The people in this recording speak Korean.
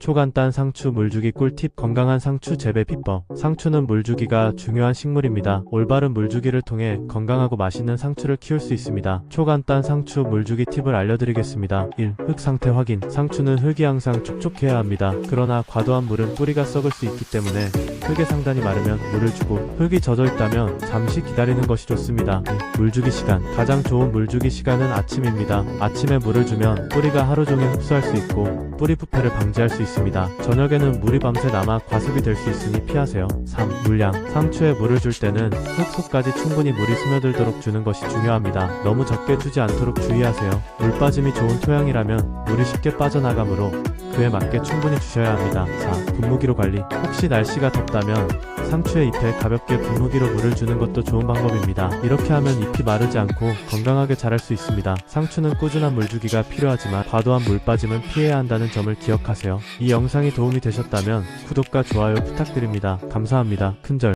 초간단 상추 물주기 꿀팁 건강한 상추 재배 비법 상추는 물주기가 중요한 식물입니다. 올바른 물주기를 통해 건강하고 맛있는 상추를 키울 수 있습니다. 초간단 상추 물주기 팁을 알려드리겠습니다. 1. 흙 상태 확인 상추는 흙이 항상 촉촉해야 합니다. 그러나 과도한 물은 뿌리가 썩을 수 있기 때문에 흙의 상단이 마르면 물을 주고 흙이 젖어 있다면 잠시 기다리는 것이 좋습니다. 2. 물주기 시간 가장 좋은 물주기 시간은 아침입니다. 아침에 물을 주면 뿌리가 하루 종일 흡수할 수 있고 뿌리 부패를 방지할 수 있습니다. 저녁에는 물이 밤새 남아 과습이 될 수 있으니 피하세요. 3. 물량 상추에 물을 줄 때는 흙 속까지 충분히 물이 스며들도록 주는 것이 중요합니다. 너무 적게 주지 않도록 주의하세요. 물 빠짐이 좋은 토양이라면 물이 쉽게 빠져나가므로 그에 맞게 충분히 주셔야 합니다. 4. 분무기로 관리 혹시 날씨가 덥다면 상추의 잎에 가볍게 분무기로 물을 주는 것도 좋은 방법입니다. 이렇게 하면 잎이 마르지 않고 건강하게 자랄 수 있습니다. 상추는 꾸준한 물주기가 필요하지만 과도한 물 빠짐은 피해야 한다는 점을 기억하세요. 이 영상이 도움이 되셨다면 구독과 좋아요 부탁드립니다. 감사합니다. 큰절